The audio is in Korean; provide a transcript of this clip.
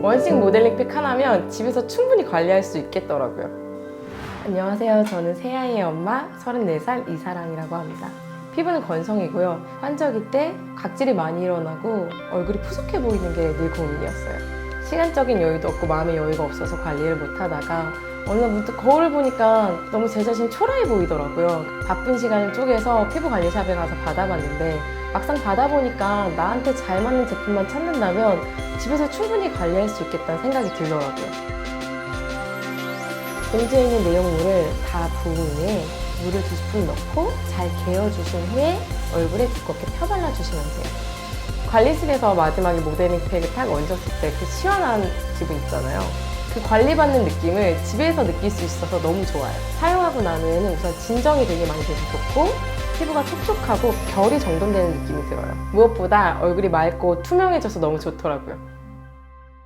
원식 모델링 팩 하나면 집에서 충분히 관리할 수 있겠더라고요. 안녕하세요. 저는 새아이의 엄마 34살 이사랑이라고 합니다. 피부는 건성이고요. 환절기 때 각질이 많이 일어나고 얼굴이 푸석해 보이는 게 늘 고민이었어요. 시간적인 여유도 없고 마음의 여유가 없어서 관리를 못 하다가 어느 날 문득 거울을 보니까 너무 제 자신이 초라해 보이더라고요. 바쁜 시간을 쪼개서 피부 관리샵에 가서 받아봤는데 막상 받아보니까 나한테 잘 맞는 제품만 찾는다면 집에서 충분히 관리할 수 있겠다는 생각이 들더라고요. 봉지에 있는 내용물을 다 부은 후에 물을 두 스푼 넣고 잘 개어주신 후에 얼굴에 두껍게 펴발라 주시면 돼요. 관리실에서 마지막에 모델링 팩을 탁 얹었을 때 그 시원한 기분 있잖아요. 그 관리받는 느낌을 집에서 느낄 수 있어서 너무 좋아요. 사용하고 난 후에는 우선 진정이 되게 많이 돼서 좋고 피부가 촉촉하고 결이 정돈되는 느낌이 들어요. 무엇보다 얼굴이 맑고 투명해져서 너무 좋더라고요.